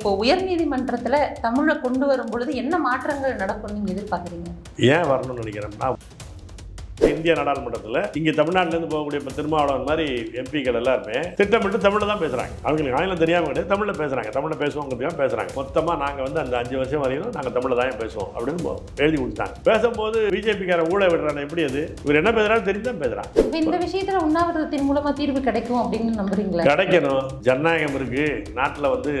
இப்போ உயர்நீதிமன்றத்தில் தமிழை கொண்டு வரும் பொழுது என்ன மாற்றங்கள் நடக்கும் நீங்கள் எதிர்பார்க்குறீங்க? ஏன் வரணும்னு நினைக்கிறேன்னா இந்திய நாடாளுமன்றத்தில் இங்கே தமிழ்நாட்டிலேருந்து போகக்கூடிய இப்போ திருமாவளவன் மாதிரி எம்பிக்கள் எல்லாருமே திட்டமிட்டு தமிழில் தான் பேசுகிறாங்க அவங்களுக்கு ஆங்கிலம் தெரியாமல் கிடையாது தமிழில் பேசுகிறாங்க தமிழில் பேசுவோங்கிறதுக்காக பேசுகிறாங்க மொத்தமாக நாங்கள் வந்து அந்த அஞ்சு வருஷம் வரையும் நாங்கள் தமிழில் தான் பேசுவோம் அப்படின்னு எழுதி கொடுத்தாங்க பேசும்போது பிஜேபிக்கார ஊழ விடுறாங்க எப்படி அது? இவர் என்ன பேசுகிறாரு தெரிஞ்சு தான் இப்போ இந்த விஷயத்துல உண்ணாவிரதத்தின் மூலமா தீர்வு கிடைக்கும் அப்படின்னு நம்புறீங்களா? கிடைக்கணும். ஜனநாயகம் இருக்கு. நாட்டில் வந்து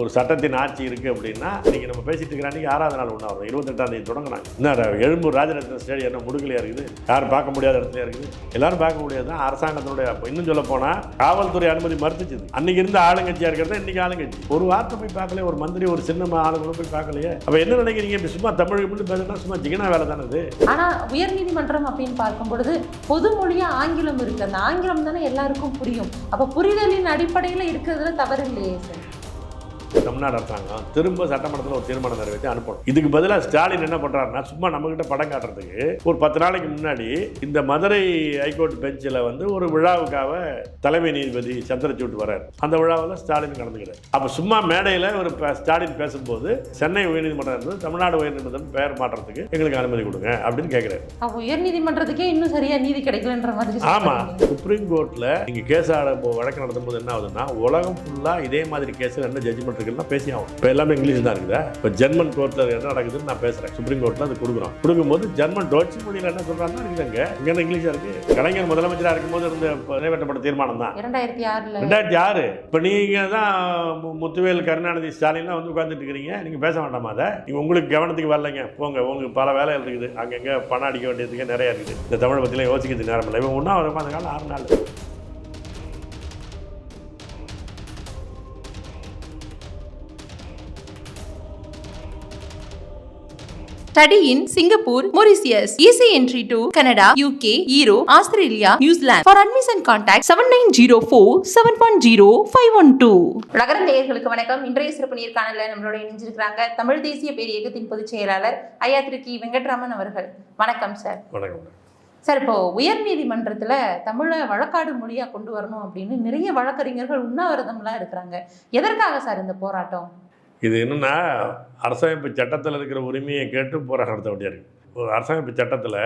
ஒரு சட்டத்தின் ஆட்சி இருக்கு அப்படின்னா இன்னைக்கு நம்ம பேசிட்டு இருக்கிற அன்னைக்கு ஆறாவது நாள் வரும் இருபத்தெட்டாம் தேதி தொடங்கினாங்க. என்ன எழும்பூர் ராஜரத்ன ஸ்டேடியம் என்ன முடுக்கலையா இருக்குது? யாரும் பார்க்க முடியாத இடத்துல இருக்குது. எல்லாரும் பார்க்க முடியாது தான் அரசாங்கத்தினுடைய இன்னும் சொல்ல போனால் காவல்துறை அனுமதி மறுத்துச்சு அன்னைக்கு இருந்த ஆளுங்கட்சியாக இருக்கிறத இன்னைக்கு ஆளுங்கட்சி. ஒரு வார்த்தை போய் பார்க்கல ஒரு மந்திரி ஒரு சின்ன ஆளுங்களும் போய் பார்க்கலையே. அப்போ என்ன நினைக்கிறீங்க? சும்மா தமிழ் மட்டும் பேசுனா சும்மா ஜிகனா வேலை தானே இது ஆனால் உயர்நீதிமன்றம் அப்படின்னு பார்க்கும் பொழுது பொதுமொழியாக ஆங்கிலம் இருக்குது அந்த ஆங்கிலம் தானே எல்லாருக்கும் புரியும். அப்போ புரிதலின் அடிப்படையில் இருக்கிறதுல தவறு இல்லையே சார். தமிழ்நாடு அரசாங்கம் திரும்ப சட்டமன்றத்தில் ஒரு தீர்மானம் நிறைவேற்றி அனுப்பணும். இதுக்கு பதிலாக ஸ்டாலின் என்ன பண்றாருன்னா சும்மா நம்மகிட்ட படம் காட்டுறதுக்கு ஒரு பத்து நாளைக்கு முன்னாடி இந்த மதுரை ஹைகோர்ட் பெஞ்சில் வந்து ஒரு விழாவுக்காக தலைமை நீதிபதி சந்திரசூட் வரார் அந்த விழாவில் ஸ்டாலின் கலந்துக்கிறார். அப்போ சும்மா மேடையில் ஒரு ஸ்டாலின் பேசும்போது சென்னை உயர்நீதிமன்றம் இருந்து தமிழ்நாடு உயர்நீதிமன்றம் பெயர் மாற்றத்துக்கு எங்களுக்கு அனுமதி கொடுங்க அப்படின்னு கேட்குறாரு அப்ப உயர்நீதிமன்றத்துக்கே இன்னும் சரியா நீதி கிடைக்கலன்ற மாதிரி ஆமா சொல்றீங்க. சுப்ரீம் கோர்ட்ல நீங்க கேஸ் ஆட வழக்கு நடத்தும் போது என்ன ஆகுதுன்னா உலகம் ஃபுல்லா இதே மாதிரி கேஸ் என்ன ஜட்ஜ்மெண்ட் இருக்குன்னா பேசி ஆகும் இப்போ எல்லாமே இங்கிலீஷ் தான் இருக்குதா. இப்போ ஜெர்மன் கோர்ட்ல என்ன நடக்குதுன்னு நான் பேசுறேன். சுப்ரீம் கோர்ட்ல அது கொடுக்குறோம். கொடுக்கும்போது ஜெர்மன் டோட்சி மொழியில என்ன சொல்றாங்கன்னா இருக்குதுங்க இங்க என்ன இங்கிலீஷா இருக்கு? கலைஞர் முதலமைச்சரா இருக்கும்போது இருந்த நிறைவேற்றப்பட்ட தீர்மானம் தான். ஆறுல. ரெண்டாயிரத்தி ஆறு. இப்போ நீங்க தான் முத்துவேல் கருணாநிதி ஸ்டாலின்லாம் வந்து உட்காந்துட்டு இருக்கிறீங்க. நீங்க பேச வேண்டாமா அதை? நீங்க உங்களுக்கு கவனத்துக்கு வரலைங்க. போங்க. உங்களுக்கு பல வேலைகள் இருக்குது. அங்கங்க பணம் அடிக்க வேண்டியதுக்கு நிறைய இருக்குது. இந்த தமிழை பற்றிலாம் யோசிக்கிறது நேரம் இல்லை. இவன் ஒன்றா உட்காந்த காலம் ஆறு நாள். Study in Singapore, Mauritius. Easy entry to Canada, UK, Europe, Australia, New Zealand. For admission contact 7904 710 512. நகர நேயர்களுக்கு வணக்கம் இன்றைய சிறப்பு நேர்காணல நம்மளோட இணைஞ்சிருக்கிறாங்க தமிழ் தேசிய பேர் இயக்கத்தின் பொதுச் செயலாளர் ஐயா திரு கி வெங்கட்ராமன் அவர்கள் வணக்கம் சார் வணக்கம் சார் இப்போ உயர்நீதிமன்றத்துல தமிழை வழக்காடு மொழியா கொண்டு வரணும் அப்படின்னு நிறைய வழக்கறிஞர்கள் உண்ணாவிரதம்லாம் இருக்கிறாங்க எதற்காக சார் இந்த போராட்டம் இது என்னென்னா அரசமைப்பு சட்டத்தில் இருக்கிற உரிமையை கேட்டு போராட்டம் நடத்த வேண்டியா இருக்குது ஒரு அரசமைப்பு சட்டத்தில்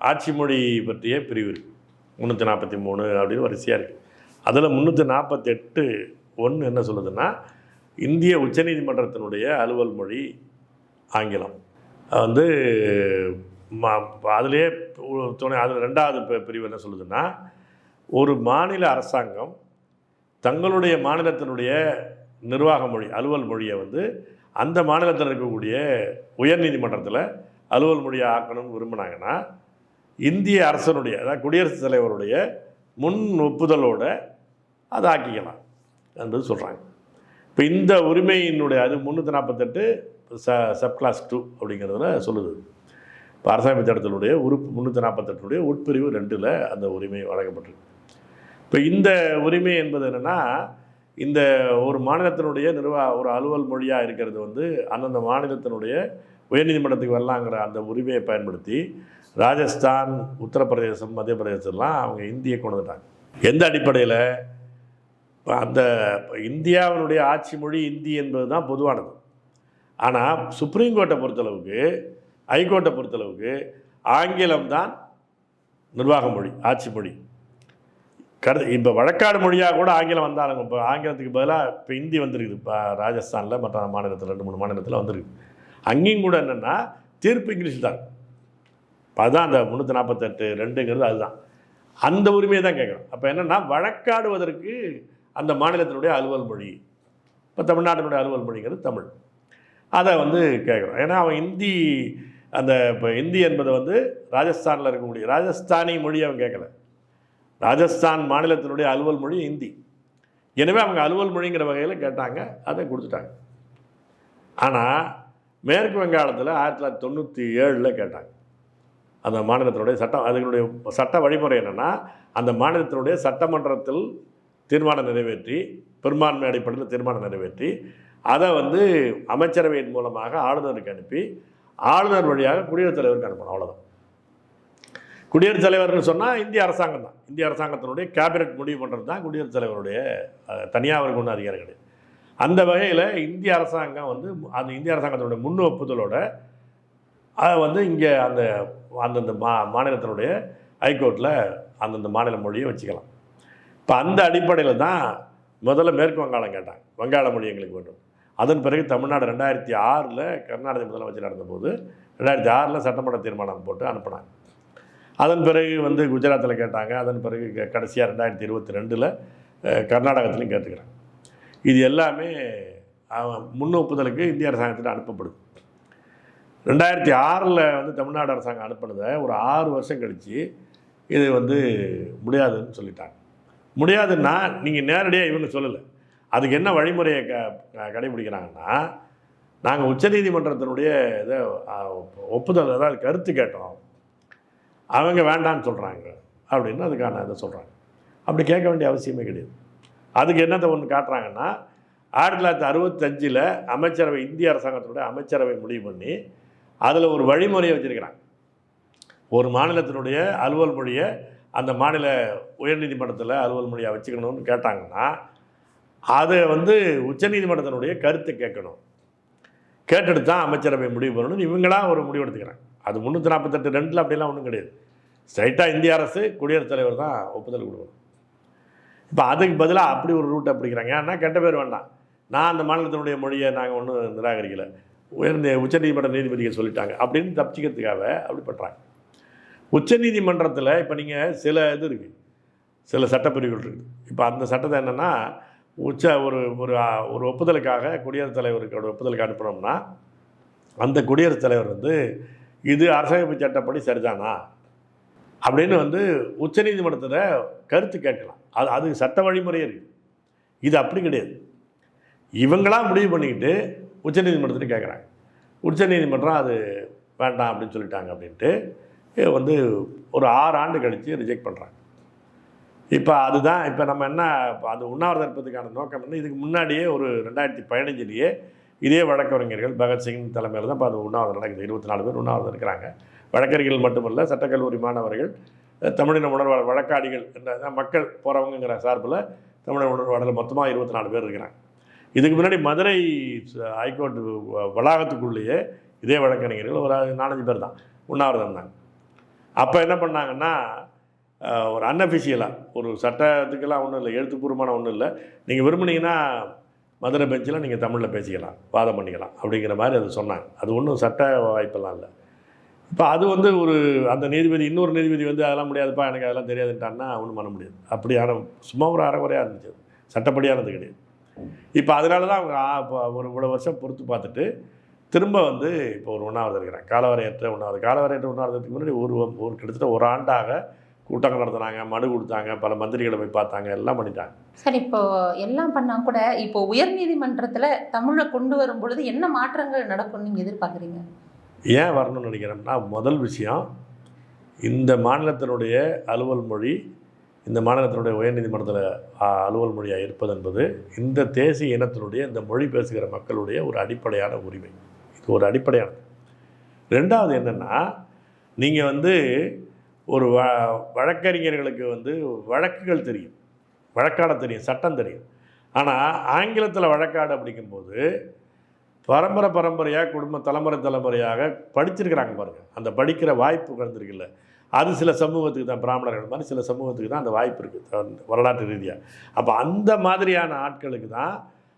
ஆட்சி மொழி பற்றிய பிரிவு இருக்குது முந்நூற்றி நாற்பத்தி மூணு அப்படின்னு வரிசையாக இருக்குது அதில் முந்நூற்றி நாற்பத்தெட்டு ஒன்று என்ன சொல்லுதுன்னா இந்திய உச்சநீதிமன்றத்தினுடைய அலுவல் மொழி ஆங்கிலம். அது வந்து அதிலே துணை அது ரெண்டாவது பிரிவு என்ன சொல்லுதுன்னா ஒரு மாநில அரசாங்கம் தங்களுடைய மாநிலத்தினுடைய நிர்வாக மொழி அலுவல் மொழியை வந்து அந்த மாநிலத்தில் இருக்கக்கூடிய உயர்நீதிமன்றத்தில் அலுவல் மொழியை ஆக்கணும்னு விரும்பினாங்கன்னா இந்திய அரசனுடைய அதாவது குடியரசுத் தலைவருடைய முன் ஒப்புதலோட அதை ஆக்கிக்கலாம் என்பது சொல்கிறாங்க இப்போ இந்த உரிமையினுடைய அது முந்நூற்றி நாற்பத்தெட்டு ச சப் கிளாஸ் டூ அப்படிங்கிறதுல சொல்லுது. இப்போ அரசாங்க சட்டத்தினுடைய உறுப்பு முந்நூற்றி நாற்பத்தெட்டுடைய உட்பிரிவு ரெண்டில் அந்த உரிமை வழங்கப்பட்டிருக்கு. இப்போ இந்த உரிமை என்பது என்னென்னா இந்த ஒரு மாநிலத்தினுடைய நிர்வாக ஒரு அலுவல் மொழியாக இருக்கிறது வந்து அந்தந்த மாநிலத்தினுடைய உயர்நீதிமன்றத்துக்கு வரலாங்கிற அந்த உரிமையை பயன்படுத்தி ராஜஸ்தான் உத்தரப்பிரதேசம் மத்திய பிரதேசம்லாம் அவங்க இந்தியை கொண்டு வந்துட்டாங்க. எந்த அடிப்படையில்? அந்த இந்தியாவினுடைய ஆட்சி மொழி இந்தி என்பது தான் பொதுவானது. ஆனால் சுப்ரீம் கோர்ட்டை பொறுத்தளவுக்கு ஹைகோர்ட்டை பொறுத்தளவுக்கு ஆங்கிலம் தான் நிர்வாக மொழி ஆட்சி மொழி. கரு இப்போ வழக்காடு மொழியாக கூட ஆங்கிலம் வந்தாலும் இப்போ ஆங்கிலத்துக்கு பதிலாக இப்போ ஹிந்தி வந்திருக்குது. இப்போ ராஜஸ்தானில் மற்ற மாநிலத்தில் ரெண்டு மூணு மாநிலத்தில் வந்திருக்கு. அங்கேயும் கூட என்னென்னா தீர்ப்பு இங்கிலீஷ் தான். இப்போ அதுதான் அந்த முந்நூற்றி நாற்பத்தெட்டு ரெண்டுங்கிறது அதுதான். அந்த உரிமையை தான் கேட்குறோம். அப்போ என்னென்னா வழக்காடுவதற்கு அந்த மாநிலத்தினுடைய அலுவல் மொழி இப்போ தமிழ்நாட்டினுடைய அலுவல் மொழிங்கிறது தமிழ். அதை வந்து கேட்குறோம். ஏன்னா அவன் ஹிந்தி அந்த இப்போ ஹிந்தி என்பது வந்து ராஜஸ்தானில் இருக்கக்கூடிய ராஜஸ்தானி மொழி அவன் கேட்கல. ராஜஸ்தான் மாநிலத்தினுடைய அலுவல் மொழி ஹிந்தி எனவே அவங்க அலுவல் மொழிங்கிற வகையில் கேட்டாங்க அதை கொடுத்துட்டாங்க. ஆனால் மேற்கு வங்காளத்தில் ஆயிரத்தி தொள்ளாயிரத்தி தொண்ணூற்றி ஏழில் கேட்டாங்க. அந்த மாநிலத்தினுடைய சட்டம் அதனுடைய சட்ட வழிமுறை என்னென்னா அந்த மாநிலத்தினுடைய சட்டமன்றத்தில் தீர்மானம் நிறைவேற்றி பெரும்பான்மை அடிப்படையில் தீர்மானம் நிறைவேற்றி அதை வந்து அமைச்சரவையின் மூலமாக ஆளுநருக்கு அனுப்பி ஆளுநர் வழியாக குடியரசுத் தலைவருக்கு அனுப்பணும் அவ்வளோதான் குடியரசுத் தலைவர்னு சொன்னால் இந்திய அரசாங்கம் தான். இந்திய அரசாங்கத்தினுடைய கேபினட் முடிவு பண்ணுறது தான் குடியரசுத் தலைவருடைய தனியாக அவருக்கு ஒன்றும் அதிகாரம் கிடையாது அந்த வகையில் இந்திய அரசாங்கம் வந்து அந்த இந்திய அரசாங்கத்தினுடைய முன் ஒப்புதலோட அதை வந்து இங்கே அந்த அந்தந்த மா மாநிலத்தினுடைய ஹைகோர்ட்டில் அந்தந்த மாநில மொழியை வச்சுக்கலாம். இப்போ அந்த அடிப்படையில் தான் முதல்ல மேற்கு வங்காளம் கேட்டாங்க. வங்காள மொழி எங்களுக்கு வேண்டும். அதன் பிறகு தமிழ்நாடு ரெண்டாயிரத்தி ஆறில் கர்நாடக முதலமைச்சர் நடந்தபோது ரெண்டாயிரத்தி ஆறில் சட்டமன்ற தீர்மானம் போட்டு அனுப்பினாங்க. அதன் பிறகு வந்து குஜராத்தில் கேட்டாங்க. அதன் பிறகு கடைசியாக ரெண்டாயிரத்தி இருபத்தி ரெண்டில் கர்நாடகத்துலையும் கேட்டுக்கிறாங்க. இது எல்லாமே முன்னொப்புதலுக்கு முன் ஒப்புதலுக்கு இந்திய அரசாங்கத்தில் அனுப்பப்படுது. ரெண்டாயிரத்தி ஆறில் வந்து தமிழ்நாடு அரசாங்கம் அனுப்பினதை ஒரு ஆறு வருஷம் கழித்து இது வந்து முடியாதுன்னு சொல்லிட்டாங்க. முடியாதுன்னா நீங்கள் நேரடியாக இவங்க சொல்லலை. அதுக்கு என்ன வழிமுறையை க கடைபிடிக்கிறாங்கன்னா நாங்கள் உச்சநீதிமன்றத்தினுடைய இதை ஒப்புதல் அதாவது கருத்து கேட்டோம். அவங்க வேண்டான்னு சொல்கிறாங்க அப்படின்னு அதுக்கான இதை சொல்கிறாங்க அப்படி கேட்க வேண்டிய அவசியமே கிடையாது. அதுக்கு என்னத்தை ஒன்று காட்டுறாங்கன்னா ஆயிரத்தி தொள்ளாயிரத்தி அறுபத்தஞ்சில் அமைச்சரவை இந்திய அரசாங்கத்தினுடைய அமைச்சரவை முடிவு பண்ணி அதில் ஒரு வழிமுறையை வச்சுருக்கிறாங்க. ஒரு மாநிலத்தினுடைய அலுவல் மொழியை அந்த மாநில உயர்நீதிமன்றத்தில் அலுவல் மொழியாக வச்சுக்கணும்னு கேட்டாங்கன்னா அதை வந்து உச்சநீதிமன்றத்தினுடைய கருத்தை கேட்கணும். கேட்டுட்டு தான் அமைச்சரவை முடிவு பண்ணணும்னு இவங்களாம் ஒரு முடிவு எடுத்துக்கிறாங்க. அது முந்நூற்றி நாற்பத்தெட்டு ரெண்டில் அப்படிலாம் ஒன்றும் கிடையாது. ஸ்ட்ரைட்டாக இந்திய அரசு குடியரசுத் தலைவர் தான் ஒப்புதல் கொடுக்கணும். இப்போ அதுக்கு பதிலாக அப்படி ஒரு ரூட்டை பிடிக்கிறாங்க. ஏன்னா கெட்ட பேர் வேண்டாம். நான் அந்த மாநிலத்தினுடைய மொழியை நாங்கள் ஒன்றும் நிராகரிக்கலை. உயர்ந்த உச்சநீதிமன்ற நீதிபதிகள் சொல்லிட்டாங்க அப்படின்னு தப்பிச்சிக்கிறதுக்காக அப்படி பண்ணுறாங்க உச்சநீதிமன்றத்தில் இப்போ நீங்கள் சில இது இருக்குது சில சட்டப்பிரிவுகள் இருக்குது இப்போ அந்த சட்டத்தை என்னென்னா உச்ச ஒரு ஒரு ஒரு ஒப்புதலுக்காக குடியரசுத் தலைவருக்கு ஒப்புதலுக்கு அனுப்புனோம்னா அந்த குடியரசுத் தலைவர் வந்து இது அரசமைப்பு சட்டப்படி சரிதானா? அப்படின்னு வந்து உச்சநீதிமன்றத்தில் கருத்து கேட்கலாம். அது அது சட்ட வழிமுறையே இருக்குது இது அப்படி கிடையாது. இவங்களா முடிவு பண்ணிக்கிட்டு உச்சநீதிமன்றத்தில் கேட்குறாங்க. உச்சநீதிமன்றம் அது வேண்டாம் அப்படின்னு சொல்லிட்டாங்க அப்படின்ட்டு வந்து ஒரு ஆறு ஆண்டு கழித்து ரிஜெக்ட் பண்ணுறாங்க இப்போ அதுதான் இப்போ நம்ம என்ன இப்போ அது உண்ணாவிரதம் இருப்பதுக்கான நோக்கம் என்ன? இதுக்கு முன்னாடியே ஒரு ரெண்டாயிரத்தி பதினஞ்சுலேயே இதே வழக்கறிஞர்கள் பகத்சிங் தலைமையில் தான் இப்போ அது உண்ணாவிரதம் நடக்குது. இருபத்தி நாலு பேர் உண்ணாவிரதம் இருக்கிறாங்க. வழக்கறிஞர்கள் மட்டுமல்ல சட்டக்கல்லூரி மாணவர்கள் தமிழின உணர்வாளர் வழக்காடிகள் என்ற மக்கள் போகிறவங்கிற சார்பில் தமிழின உணர்வாளர்கள் மொத்தமாக இருபத்தி நாலு பேர் இருக்கிறாங்க. இதுக்கு முன்னாடி மதுரை ஹைகோர்ட் வ- வளாகத்துக்குள்ளேயே இதே வழக்கறிஞர்கள் ஒரு நாலஞ்சு பேர் தான் உண்ணாவிரதம் இருந்தாங்க அப்போ என்ன பண்ணாங்கன்னா ஒரு அன்அஃபிஷியலாக ஒரு சட்டத்துக்கெல்லாம் ஒன்றும் இல்லை எழுத்துப்பூர்வமான ஒன்றும் இல்லை. நீங்கள் விரும்புனீங்கன்னா மதுரை பெஞ்சில் நீங்கள் தமிழில் பேசிக்கலாம் வாதம் பண்ணிக்கலாம் அப்படிங்கிற மாதிரி அது சொன்னாங்க. அது ஒன்றும் சட்ட வாய்ப்பெல்லாம் இல்லை. இப்போ அது வந்து ஒரு அந்த நீதிபதி இன்னொரு நீதிபதி வந்து அதெல்லாம் முடியாதுப்பா எனக்கு அதெல்லாம் தெரியாதுன்ட்டான்னா ஒன்றும் பண்ண முடியாது. அப்படியான சும்மா ஒரு அறகுறையாக இருந்துச்சு அது. சட்டப்படியானது கிடையாது. இப்போ அதனால தான் அவங்க இப்போ ஒரு இவ்வளோ வருஷம் பொறுத்து பார்த்துட்டு திரும்ப வந்து இப்போ ஒரு உண்ணாவிரதம் இருக்கிறேன் காலவரையற்ற உண்ணாவிரதம் காலவரையற்ற உண்ணாவிரதத்துக்கு முன்னாடி ஒரு ஒரு கிட்டத்தட்ட ஒரு ஆண்டாக கூட்டங்கள் நடத்துனாங்க மனு கொடுத்தாங்க பல மந்திரிகளை போய் பார்த்தாங்க எல்லாம் பண்ணிட்டாங்க. சரி இப்போ எல்லாம் பண்ணா கூட இப்போ உயர்நீதிமன்றத்துல தமிழை கொண்டு வரும் பொழுது என்ன மாற்றங்கள் நடக்கும் நீங்க எதிர்பார்க்குறீங்க? ஏன் வரணும்னு நினைக்கிறேன்னா முதல் விஷயம் இந்த மாநிலத்தினுடைய அலுவல் மொழி இந்த மாநிலத்தினுடைய உயர்நீதிமன்றத்தில் அலுவல் மொழியாக இருப்பது என்பது இந்த தேசிய இனத்தினுடைய இந்த மொழி பேசுகிற மக்களுடைய ஒரு அடிப்படையான உரிமை. இது ஒரு அடிப்படையானது. ரெண்டாவது என்னென்னா நீங்கள் வந்து ஒரு வ வழக்கறிஞர்களுக்கு வந்து வழக்குகள் தெரியும். வழக்காட தெரியும் சட்டம் தெரியும். ஆனால் ஆங்கிலத்தில் வழக்காடு அப்படிங்கும்போது பரம்பரை பரம்பரையாக குடும்ப தலைமுறை தலைமுறையாக படிச்சிருக்கிறாங்க பாருங்கள் அந்த படிக்கிற வாய்ப்பு வந்திருக்குல்ல அது சில சமூகத்துக்கு தான் பிராமணர்கள் மாதிரி சில சமூகத்துக்கு தான் அந்த வாய்ப்பு இருக்குது வரலாற்று ரீதியாக அப்போ அந்த மாதிரியான ஆட்களுக்கு தான்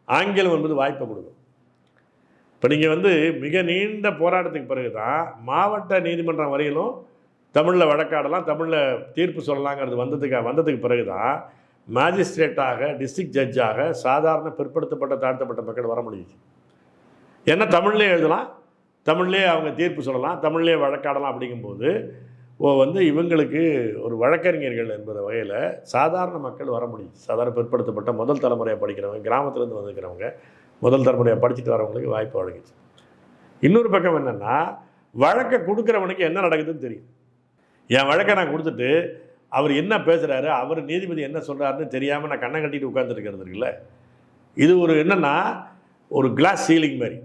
ஆங்கிலம் என்பது வாய்ப்பை கொடுக்கும். இப்போ நீங்கள் வந்து மிக நீண்ட போராட்டத்துக்கு பிறகு தான் மாவட்ட நீதிமன்றம் வரையிலும் தமிழில் வழக்காடலாம் தமிழில் தீர்ப்பு சொல்லலாங்கிறது வந்ததுக்கு வந்ததுக்கு பிறகு தான் மேஜிஸ்ட்ரேட்டாக டிஸ்ட்ரிக்ட் ஜட்ஜாக சாதாரண பிற்படுத்தப்பட்ட தாழ்த்தப்பட்ட மக்கள் வர முடியுது. ஏன்னா தமிழ்லேயே எழுதலாம் தமிழ்லேயே அவங்க தீர்ப்பு சொல்லலாம் தமிழ்லேயே வழக்காடலாம் அப்படிங்கும்போது ஓ வந்து இவங்களுக்கு ஒரு வழக்கறிஞர்கள் என்பது வகையில் சாதாரண மக்கள் வர முடியும் சாதாரண பிற்படுத்தப்பட்ட முதல் தலைமுறையாக படிக்கிறவங்க கிராமத்துலேருந்து வந்துருக்கிறவங்க முதல் தலைமுறையாக படிச்சுட்டு வரவங்களுக்கு வாய்ப்பு வழங்கிச்சு இன்னொரு பக்கம் என்னென்னா வழக்கை கொடுக்குறவனுக்கு என்ன நடக்குதுன்னு தெரியும். என் வழக்கை நான் கொடுத்துட்டு அவர் என்ன பேசுகிறாரு அவர் நீதிபதி என்ன சொல்கிறாருன்னு தெரியாமல் நான் கண்ணை கட்டிட்டு உட்காந்துருக்கிறது இருக்குல்ல? இது ஒரு என்னென்னா ஒரு கிளாஸ் சீலிங் மாதிரி.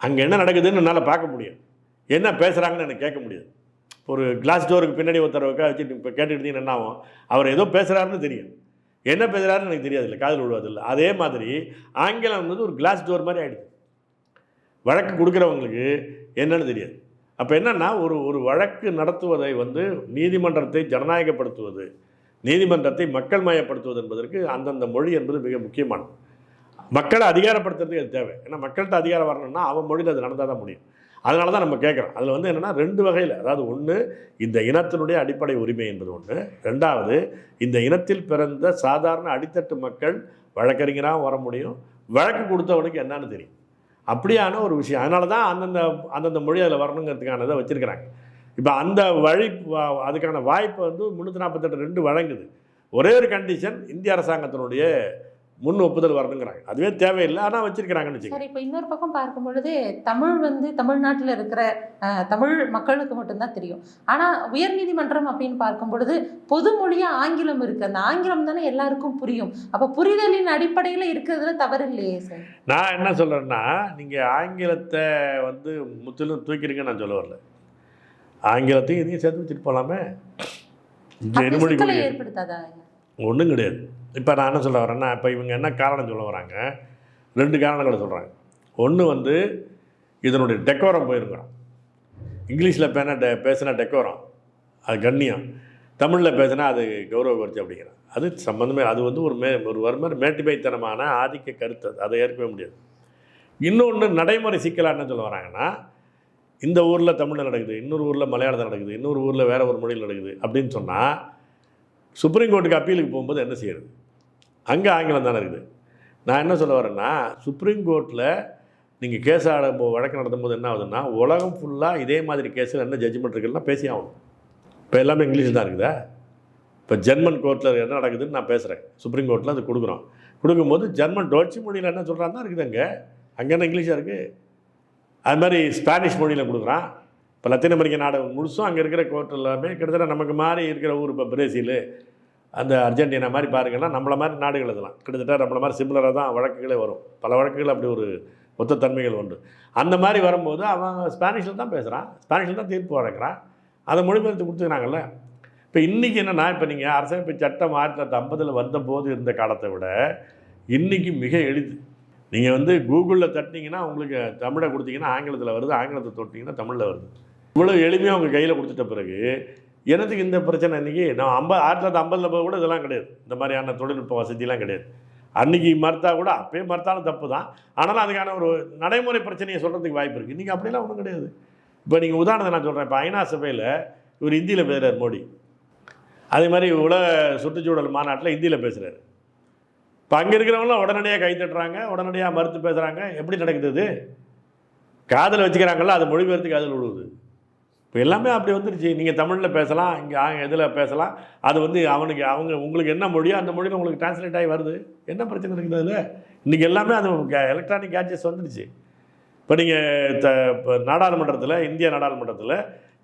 அங்கே என்ன நடக்குதுன்னு என்னால் பார்க்க முடியும். என்ன பேசுகிறாங்கன்னு எனக்கு கேட்க முடியாது. ஒரு கிளாஸ் டோருக்கு பின்னாடி ஒருத்தர் உட்கார வச்சு இப்போ கேட்டுக்கிட்டீங்கன்னா என்ன ஆகும்? அவர் ஏதோ பேசுகிறாருன்னு தெரியும். என்ன பேசுகிறாருன்னு எனக்கு தெரியாது இல்லை காதில் விழுவதில்லை அதே மாதிரி ஆங்கிலம் வந்து ஒரு கிளாஸ் டோர் மாதிரி ஆகிடுது வழக்கு கொடுக்குறவங்களுக்கு என்னென்னு தெரியாது. அப்போ என்னன்னா ஒரு ஒரு வழக்கு நடத்துவதை வந்து நீதிமன்றத்தை ஜனநாயகப்படுத்துவது நீதிமன்றத்தை மக்கள் மயப்படுத்துவது என்பதற்கு அந்தந்த மொழி என்பது மிக முக்கியமானது. மக்களை அதிகாரப்படுத்துறதுக்கு அது தேவை. ஏன்னா மக்கள்கிட்ட அதிகாரம் வரணும்னா அவன் மொழியில் அது நடந்தால் தான் முடியும். அதனால தான் நம்ம கேட்குறோம். அதில் வந்து என்னென்னா ரெண்டு வகையில் அதாவது ஒன்று இந்த இனத்தினுடைய அடிப்படை உரிமை என்பது ஒன்று ரெண்டாவது இந்த இனத்தில் பிறந்த சாதாரண அடித்தட்டு மக்கள் வழக்கறிஞராக வர முடியும். வழக்கு கொடுத்தவனுக்கு என்னன்னு தெரியும். அப்படியான ஒரு விஷயம். அதனால தான் அந்தந்த அந்தந்த மொழி அதில் வரணுங்கிறதுக்கான இதை வச்சுருக்கிறாங்க. இப்போ அந்த வழி வா- அதுக்கான வாய்ப்பை வந்து முந்நூற்றி நாற்பத்தெட்டு ரெண்டு வழங்குது. ஒரே ஒரு கண்டிஷன் இந்திய அரசாங்கத்தினுடைய முன் ஒப்புதல் வரணுங்கிறாங்க. அதுவே தேவையில்லை. ஆனால் வச்சிருக்கிறாங்கன்னு வச்சுக்கோங்க. சார் இப்போ இன்னொரு பக்கம் பார்க்கும் பொழுது தமிழ் வந்து தமிழ்நாட்டில் இருக்கிற தமிழ் மக்களுக்கு மட்டும்தான் தெரியும். ஆனால் உயர்நீதிமன்றம் அப்படின்னு பார்க்கும் பொழுது பொது மொழியா ஆங்கிலம் இருக்கு. அந்த ஆங்கிலம் தானே எல்லாருக்கும் புரியும். அப்போ புரிதலின் அடிப்படையில் இருக்கிறதுல தவறு இல்லையே சார். நான் என்ன சொல்கிறேன்னா நீங்கள் ஆங்கிலத்தை வந்து முற்றிலும் தூக்கிறீங்கன்னு நான் சொல்ல வரல. ஆங்கிலத்தையும் இதையும் சேர்த்து வச்சுட்டு போகலாமே ஏற்படுத்தாதா? ஒன்றும் கிடையாது. இப்போ நான் என்ன சொல்ல வரேன்னா இப்போ இவங்க என்ன காரணம் சொல்ல வராங்க? ரெண்டு காரணங்களை சொல்கிறாங்க ஒன்று வந்து இதனுடைய டெக்கோரம் போயிருக்கிறோம் இங்கிலீஷில் பேன டெ பேசினா டெக்கோரம் அது கண்ணியம். தமிழில் பேசினா அது கௌரவ குறைச்சி அப்படிங்கிறான். அது சம்மந்தமே அது வந்து ஒரு மே ஒரு வருமாறு மேட்டுமைத்தனமான ஆதிக்க கருத்து. அது. அதை ஏற்கவே முடியாது. இன்னொன்று நடைமுறை சிக்கலாக என்ன சொல்ல வராங்கன்னா இந்த ஊரில் தமிழில் நடக்குது இன்னொரு ஊரில் மலையாளத்தில் நடக்குது இன்னொரு ஊரில் வேறு ஒரு மொழியில் நடக்குது அப்படின்னு சொன்னால் சுப்ரீம் கோர்ட்டுக்கு அப்பீலுக்கு போகும்போது என்ன செய்யறது? அங்கே ஆங்கிலம் தானே இருக்குது. நான் என்ன சொல்ல வரேன்னா சுப்ரீம் கோர்ட்டில் நீங்கள் கேஸ் ஆட போ- வழக்கு நடத்தும்போது என்ன ஆகுதுன்னா உலகம் ஃபுல்லாக இதே மாதிரி கேஸில் என்ன ஜட்ஜ்மெண்ட் இருக்குன்னா பேசி ஆகணும். இப்போ எல்லாமே இங்கிலீஷில் தான் இருக்குதா? இப்போ ஜெர்மன் கோர்ட்டில் என்ன நடக்குதுன்னு நான் பேசுகிறேன் சுப்ரீம் கோர்ட்டில் அது கொடுக்குறோம். கொடுக்கும்போது ஜெர்மன் டோட்சி மொழியில் என்ன சொல்கிறான் தான் இருக்குது அங்கே. அங்கே என்ன இங்கிலீஷாக இருக்குது அது மாதிரி ஸ்பானிஷ் மொழியில் கொடுக்குறான். இப்போ லத்தீன் அமெரிக்க நாடு முழுசும் அங்கே இருக்கிற கோர்ட் எல்லாமே கிட்டத்தட்ட நமக்கு மாதிரி இருக்கிற ஊர் இப்போ பிரேசிலு அந்த அர்ஜென்டினா மாதிரி பாருங்கன்னா நம்மளை மாதிரி நாடுகள் இதெல்லாம். கிட்டத்தட்ட நம்மளை மாதிரி சிமிலராக தான் வழக்குகளே வரும். பல வழக்குகள் அப்படி ஒரு ஒத்த தன்மைகள் உண்டு. அந்த மாதிரி வரும்போது அவன் ஸ்பானிஷில் தான் பேசுகிறான் ஸ்பானிஷில் தான் தீர்ப்பு வழங்குறான். அதை மொழிபெயர்த்து கொடுத்துக்கிறாங்கல்ல. இப்போ இன்றைக்கி என்னென்னா இப்போ நீங்கள் அரசமைப்பு சட்டம் ஆயிரத்தி தொள்ளாயிரத்தி ஐம்பதில் வந்தபோது இருந்த காலத்தை விட இன்றைக்கி மிக எளிது. நீங்கள் வந்து கூகுளில் தட்டினீங்கன்னா உங்களுக்கு தமிழை கொடுத்தீங்கன்னா ஆங்கிலத்தில் வருது ஆங்கிலத்தை தொட்டிங்கன்னா தமிழில் வருது. இவ்வளோ எளிமையாக அவங்க கையில் கொடுத்துட்ட பிறகு எனக்கு இந்த பிரச்சனை இன்றைக்கி நான் ஐம்பது ஆயிரத்தி தொள்ளாயிரத்தி ஐம்பதில் போய் கூட இதெல்லாம் கிடையாது. இந்த மாதிரியான தொழில்நுட்ப வசதியெலாம் கிடையாது. அன்றைக்கி மறுத்தா கூட அப்பயே மறுத்தாலும் தப்பு தான் ஆனாலும் அதுக்கான ஒரு நடைமுறை பிரச்சனையை சொல்கிறதுக்கு வாய்ப்பு இருக்குது இன்றைக்கி அப்படிலாம் ஒன்றும் கிடையாது. இப்போ நீங்கள் உதாரணத்தை நான் சொல்கிறேன் இப்போ ஐநா சபையில் இவர் இந்தியில் பேசுகிறார் மோடி. அதே மாதிரி உலக சுற்றுச்சூழல் மாநாட்டில் இந்தியில் பேசுகிறாரு இப்போ அங்கே இருக்கிறவங்களாம் உடனடியாக கை தட்டுறாங்க உடனடியாக மறுத்து பேசுகிறாங்க எப்படி நடக்குது காதில் வச்சுக்கிறாங்களோ அது மொழிபெயர்த்து காதில் விழுவுது. இப்போ எல்லாமே அப்படி வந்துருச்சு. நீங்கள் தமிழில் பேசலாம் இங்கே இதில் பேசலாம். அது வந்து அவனுக்கு அவங்க உங்களுக்கு என்ன மொழியோ அந்த மொழியில் உங்களுக்கு டிரான்ஸ்லேட் ஆகி வருது. என்ன பிரச்சனை இருக்குது அதில்? இன்றைக்கி எல்லாமே அது எலக்ட்ரானிக் கேட்ஜெட்ஸ் வந்துடுச்சு இப்போ நீங்கள் த இப்போ நாடாளுமன்றத்தில் இந்திய நாடாளுமன்றத்தில்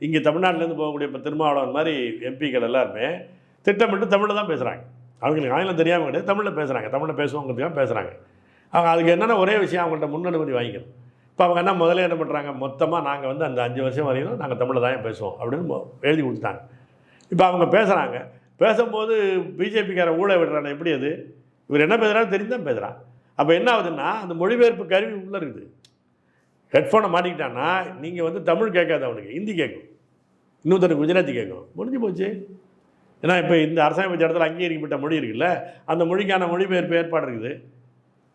இங்கே தமிழ்நாட்டிலேருந்து போகக்கூடிய இப்போ திருமாவளவன் மாதிரி எம்பிக்கள் எல்லாருமே திட்டமிட்டு தமிழில் தான் பேசுகிறாங்க அவங்களுக்கு ஆங்கிலம் தெரியாமல் கிடையாது தமிழில் பேசுகிறாங்க தமிழில் பேசுவோங்கிறதுக்காக பேசுகிறாங்க அவங்க அதுக்கு என்னென்ன ஒரே விஷயம் அவங்கள்ட்ட முன்னனுமதி வாங்கிக்கணும். இப்போ அவங்க என்ன முதல்ல என்ன பண்ணுறாங்க மொத்தமாக நாங்கள் வந்து அந்த அஞ்சு வருஷம் வரையும் நாங்கள் தமிழில் தான் பேசுவோம் அப்படின்னு எழுதி கொடுத்தாங்க. இப்போ அவங்க பேசுகிறாங்க பேசும்போது பிஜேபிக்காரன் ஊழ விடுறானே எப்படி அது? இவர் என்ன பேசுகிறாரு தெரிஞ்சு தான் பேசுகிறான் அப்போ என்ன ஆகுதுன்னா அந்த மொழிபெயர்ப்பு கருவி உள்ளே இருக்குது. ஹெட்ஃபோனை மாட்டிக்கிட்டான்னா நீங்கள் வந்து தமிழ் கேட்காது அவனுக்கு ஹிந்தி கேட்கும். இன்னொருத்தருக்கு குஜராத்தி கேட்கும். முடிஞ்சு போச்சு. ஏன்னா இப்போ இந்த அரசாங்க இடத்துல அங்கீகரிக்கப்பட்ட மொழி இருக்குல்ல அந்த மொழிக்கான மொழிபெயர்ப்பு ஏற்பாடு இருக்குது.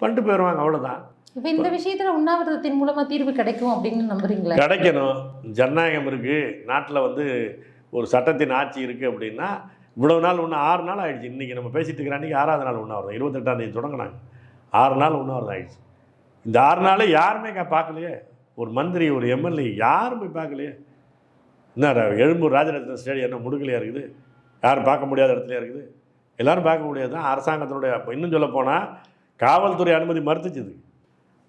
பண்ணிட்டு போயிடுவாங்க அவ்வளோதான் இப்போ இந்த விஷயத்தில் உண்ணாவிரதத்தின் மூலமாக தீர்வு கிடைக்கும் அப்படின்னு நம்புறீங்களா? கிடைக்கணும். ஜனநாயகம் இருக்குது நாட்டில் வந்து ஒரு சட்டத்தின் ஆட்சி இருக்குது அப்படின்னா இவ்வளவு நாள் இன்னும் ஆறு நாள் ஆயிடுச்சு. இன்றைக்கி நம்ம பேசிட்டு இருக்கிற அன்றைக்கி ஆறாவது நாள் உண்ணாவிரதம். இருபத்தெட்டாம் தேதி தொடங்கினாங்க. ஆறு நாள் உண்ணாவிரதம் ஆயிடுச்சு. இந்த ஆறு நாள் யாருமே கா- பார்க்கலையே? ஒரு மந்திரி ஒரு எம்எல்ஏ யாரும் போய் பார்க்கலையே? என்ன எழும்பூர் ராஜரத்ன ஸ்டேடியம் என்ன முடுக்கலையாக இருக்குது? யாரும் பார்க்க முடியாத இடத்துலையாக இருக்குது? எல்லோரும் பார்க்க முடியாது தான் அரசாங்கத்தினுடைய இன்னும் சொல்ல போனால் காவல்துறை அனுமதி மறுத்துச்சு இது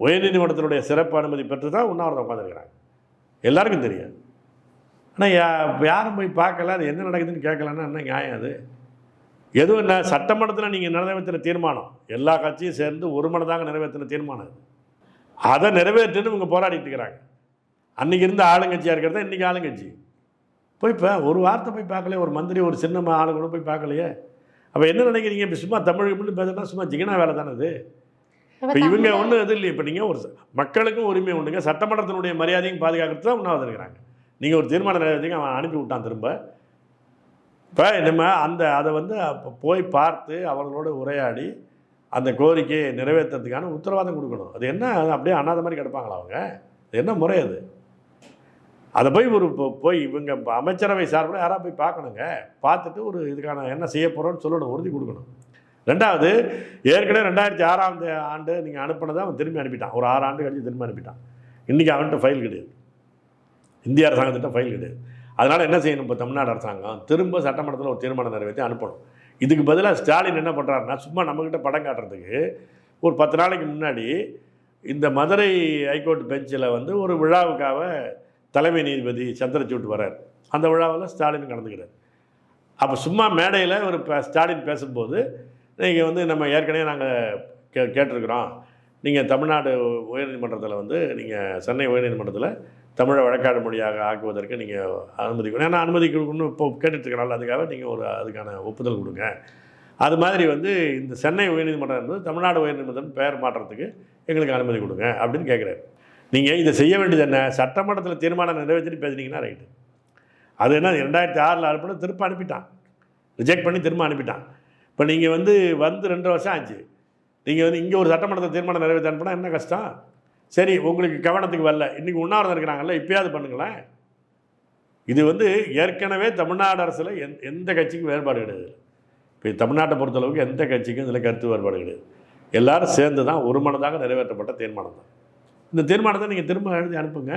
உயர்நீதிமன்றத்தினுடைய சிறப்பு அனுமதி பெற்று தான் உண்ணாவிரதம் உட்காந்துருக்கிறாங்க எல்லாருக்கும் தெரியும். ஆனால் யா யாரும் போய் பார்க்கல அது என்ன நடக்குதுன்னு கேட்கலன்னா என்ன நியாயம் அது? எதுவும் என்ன சட்டமன்றத்தில் நீங்கள் நிறைவேற்றின தீர்மானம். எல்லா கட்சியும் சேர்ந்து ஒரு மனதாக நிறைவேற்றின தீர்மானம் அது. அதை நிறைவேற்றுன்னு இவங்க போராடிட்டு இருக்கிறாங்க. அன்றைக்கி இருந்த ஆளுங்கட்சியாக இருக்கிறது இன்றைக்கி ஆளுங்கட்சி? போய் இப்போ ஒரு வார்த்தை போய் பார்க்கலையே ஒரு மந்திரி ஒரு சின்ன ஆளு கூட போய் பார்க்கலையே? அப்போ என்ன நினைக்கிறீங்க? இப்போ சும்மா தமிழ் மட்டும் பேசுனா சும்மா ஜிகனா வேலை தானே அது? இப்போ இவங்க ஒன்றும் இது இல்லை இப்போ நீங்கள் ஒரு மக்களுக்கும் உரிமை உண்டுங்க சட்டமன்றத்தினுடைய மரியாதையும் பாதுகாக்கிறது தான் உண்ணாவது இருக்கிறாங்க. நீங்கள் ஒரு தீர்மானம் நிறைவேற்றிங்க அவன் அனுப்பி விட்டான் திரும்ப. இப்போ நம்ம அந்த அதை வந்து அப்போ போய் பார்த்து அவர்களோட உரையாடி அந்த கோரிக்கையை நிறைவேற்றுறதுக்கான உத்தரவாதம் கொடுக்கணும். அது என்ன? அப்படியே அண்ணாத மாதிரி கிடப்பாங்களா அவங்க? அது என்ன முறை அது? அதை போய் ஒரு போய் இவங்க அமைச்சரவை சார்பில் யாராவது போய் பார்க்கணுங்க. பார்த்துட்டு ஒரு இதுக்கான என்ன செய்ய போகிறோன்னு சொல்லணும் உறுதி கொடுக்கணும். ரெண்டாவது ஏற்கனவே ரெண்டாயிரத்தி ஆறாம் ஆண்டு நீங்கள் அனுப்பினதை அவன் திரும்பி அனுப்பிட்டான். ஒரு ஆறு ஆண்டு கழிச்சு திரும்பி அனுப்பிட்டான். இன்றைக்கி அவன்கிட்ட ஃபைல் கிடையாது. இந்திய அரசாங்கத்திட்ட ஃபைல் கிடையாது. அதனால் என்ன செய்யணும்? இப்போ தமிழ்நாடு அரசாங்கம் திரும்ப சட்டமன்றத்தில் ஒரு தீர்மானம் நிறைவேற்றி அனுப்பணும். இதுக்கு பதிலாக ஸ்டாலின் என்ன பண்ணுறாருன்னா சும்மா நம்மக்கிட்ட படம் காட்டுறதுக்கு ஒரு பத்து நாளைக்கு முன்னாடி இந்த மதுரை ஹைகோர்ட் பெஞ்சில் வந்து ஒரு விழாவுக்காக தலைமை நீதிபதி சந்திரசூட் வரார் அந்த விழாவில் ஸ்டாலின் கலந்துக்கிறார். அப்போ சும்மா மேடையில் ஒரு ஸ்டாலின் பேசும்போது நீங்கள் வந்து நம்ம ஏற்கனவே நாங்கள் கே கேட்டிருக்கிறோம். நீங்கள் தமிழ்நாடு உயர்நீதிமன்றத்தில் வந்து நீங்கள் சென்னை உயர்நீதிமன்றத்தில் தமிழை வழக்காடு மொழியாக ஆக்குவதற்கு நீங்கள் அனுமதி கொடுங்க. ஏன்னா அனுமதி கொடுக்கணும்னு இப்போ கேட்டுட்ருக்கனால அதுக்காக நீங்கள் ஒரு அதுக்கான ஒப்புதல் கொடுங்க. அது மாதிரி வந்து இந்த சென்னை உயர்நீதிமன்றம் என்பது தமிழ்நாடு உயர்நீதிமன்றம் பெயர் மாற்றத்துக்கு எங்களுக்கு அனுமதி கொடுங்க அப்படின்னு கேட்குறாரு. நீங்கள் இதை செய்ய வேண்டியது என்ன? சட்டமன்றத்தில் தீர்மானம் நிறைவேற்றிட்டு பேசுனீங்கன்னா ரைட்டு. அது என்ன? ரெண்டாயிரத்தி ஆறில் அனுப்பின திரும்ப அனுப்பிட்டான். ரிஜெக்ட் பண்ணி திரும்ப அனுப்பிட்டான். இப்போ நீங்கள் வந்து வந்து ரெண்டு வருஷம் ஆச்சு. நீங்கள் வந்து இங்கே ஒரு சட்டமன்றத்தில் தீர்மானம் நிறைவேற்ற அனுப்பினா என்ன கஷ்டம்? சரி உங்களுக்கு கவனத்துக்கு வரல. இன்றைக்கி உண்ணாவிரதம் இருக்கிறாங்கல்ல இப்பயாவது பண்ணுங்களேன். இது வந்து ஏற்கனவே தமிழ்நாடு அரசில் எந் எந்த கட்சிக்கும் வேறுபாடு கிடையாது. இப்போ தமிழ்நாட்டை பொறுத்தளவுக்கு எந்த கட்சிக்கும் இதில் கருத்து வேறுபாடு கிடையாது. எல்லாரும் சேர்ந்து தான் ஒரு மனதாக நிறைவேற்றப்பட்ட தீர்மானம் தான். இந்த தீர்மானத்தை நீங்கள் திரும்ப எழுதி அனுப்புங்க.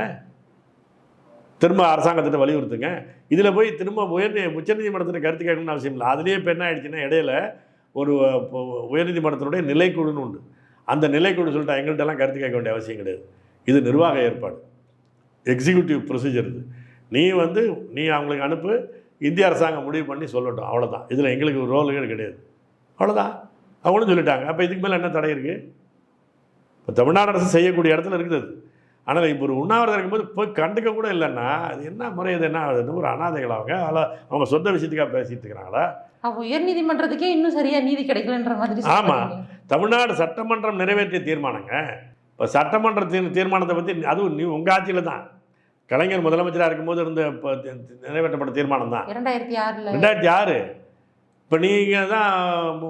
திரும்ப அரசாங்கத்திட்ட வலியுறுத்துங்க. இதில் போய் திரும்ப உயர் உச்சநீதிமன்றத்தில் கருத்து கேட்கணும்னு அவசியம் இல்லை. அதுலேயே இப்போ என்ன ஆயிடுச்சுன்னா இடையில ஒரு உயர்நீதிமன்றத்தினுடைய நிலைக்குழுன்னு உண்டு. அந்த நிலைக்குழு சொல்லிட்டு எங்கள்கிட்டலாம் கருத்து கேட்க வேண்டிய அவசியம் கிடையாது. இது நிர்வாக ஏற்பாடு. எக்ஸிக்யூட்டிவ் ப்ரொசீஜர் இது. நீ வந்து நீ அவங்களுக்கு அனுப்பு இந்திய அரசாங்கம் முடிவு பண்ணி சொல்லட்டும். அவ்வளோதான் இதில் எங்களுக்கு ரோலுகள் கிடையாது. அவ்வளோதான் அவங்களும் சொல்லிட்டாங்க. அப்போ இதுக்கு மேலே என்ன தடை இருக்குது இப்போ தமிழ்நாடு அரசு செய்யக்கூடிய இடத்துல இருக்குது அது. ஆனால் இப்போ ஒரு உண்ணாவிரதம் இருக்கும்போது போய் கண்டுக்க கூட இல்லைன்னா அது என்ன முறை இது என்ன என்ன ஒரு அனாதைகள் அவங்க அல்ல அவங்க சொந்த விஷயத்துக்காக பேசிட்டு இருக்கிறாங்களா? அப்ப உயர் நீதிமன்றத்துக்கே இன்னும் சரியா நீதி கிடைக்கலன்ற மாதிரி ஆமா. சொல்றீங்க. தமிழ்நாடு சட்டமன்றம் நிறைவேற்றிய தீர்மானங்க. இப்போ சட்டமன்ற தீர் தீர்மானத்தை பற்றி அதுவும் நீ உங்கள் ஆட்சியில் தான். கலைஞர் முதலமைச்சராக இருக்கும்போது இருந்த நிறைவேற்றப்பட்ட தீர்மானம் தான். இரண்டாயிரத்தி ஆறுல. ரெண்டாயிரத்தி ஆறு. இப்போ நீங்கள் தான்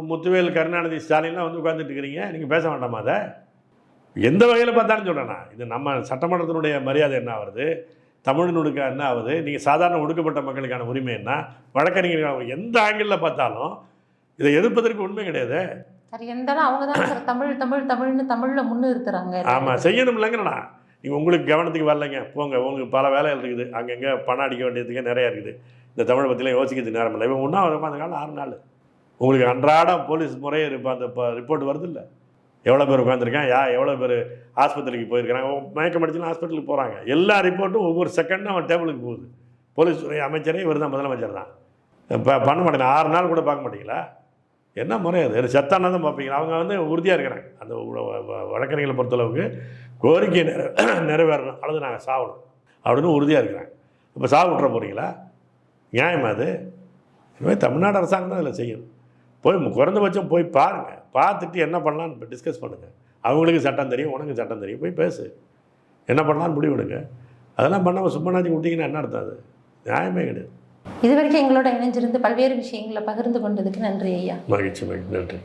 முத்துவேல் கருணாநிதி ஸ்டாலின்லாம் வந்து உட்காந்துட்டு இருக்கிறீங்க. நீங்கள் பேச வேண்டாமா அதை? எந்த வகையில் பார்த்தாலும் சொல்கிறேண்ணா இது நம்ம சட்டமன்றத்தினுடைய மரியாதை என்ன ஆகுது தமிழினுடுக்க என்ன ஆகுது? நீங்கள் சாதாரண ஒடுக்கப்பட்ட மக்களுக்கான உரிமை என்ன? வழக்கறிஞர்கள் எந்த ஆங்கிளில் பார்த்தாலும் இதை எதிர்ப்பதற்கு உண்மை கிடையாது. சரி இருந்தாலும் அவங்க தான் தமிழ் தமிழ் தமிழ்னு தமிழ்ல முன்னிறுத்துறாங்க. ஆமாம் செய்யணும் இல்லைங்கண்ணா. நீங்கள் உங்களுக்கு கவனத்துக்கு வரலைங்க. போங்க உங்களுக்கு பல வேலைகள் இருக்குது. அங்கங்கே பணம் அடிக்க வேண்டியதுக்கு நிறையா இருக்குது. இந்த தமிழை பற்றிலாம் யோசிக்கிறதுக்கு நேரம் இல்லை. இவன் ஒன்றா அந்த காலம் ஆறு நாள். உங்களுக்கு அன்றாடம் போலீஸ் முறையை இப்போ அந்த ரிப்போர்ட் வருது இல்லை? எவ்வளோ பேர் உட்காந்துருக்கான் யா எவ்வளோ பேர் ஆஸ்பத்திரிக்கு போயிருக்கிறாங்க? மயக்கம் அடிச்சுன்னு ஹாஸ்பிட்டலுக்கு போகிறாங்க எல்லா ரிப்போர்ட்டும் ஒவ்வொரு செகண்டும் அவன் டேபிளுக்கு போகுது. போலீஸ் துறை அமைச்சரே இவர் தான் முதலமைச்சர் தான். இப்போ பண்ண மாட்டேங்க. ஆறு நாள் கூட பார்க்க மாட்டீங்களா? என்ன முறை அது? செத்தானா தான் பார்ப்பீங்களா? அவங்க வந்து உறுதியாக இருக்கிறாங்க. அந்த வ- வழக்கறிஞர்களை பொறுத்தளவுக்கு கோரிக்கை நிறை நிறைவேறணும். அல்லது நாங்கள் சாவணும். அப்படின்னு உறுதியாக இருக்கிறாங்க. இப்போ சாவு விட்ற போகிறீங்களா நியாயமா அது? இனிமேல் தமிழ்நாடு அரசாங்கம் தான் இதில் செய்யணும். போய் குறைந்தபட்சம் போய் பாருங்கள் பார்த்துட்டு என்ன பண்ணலான்னு டிஸ்கஸ் பண்ணுங்கள் அவங்களுக்கு சட்டம் தெரியும் உனக்கு சட்டம் தெரியும். போய் பேசு. என்ன பண்ணலான்னு முடிவெடுங்க. அதெல்லாம் பண்ணாமல் சும்மனாச்சு விட்டிங்கன்னா என்ன அர்த்தம் அது? நியாயமே கிடையாது. இது வரைக்கும் எங்களோட இணைஞ்சிருந்து பல்வேறு விஷயங்களை பகிர்ந்து கொண்டதுக்கு நன்றி ஐயா. மகிழ்ச்சி மகிழ்ச்சி. நன்றி.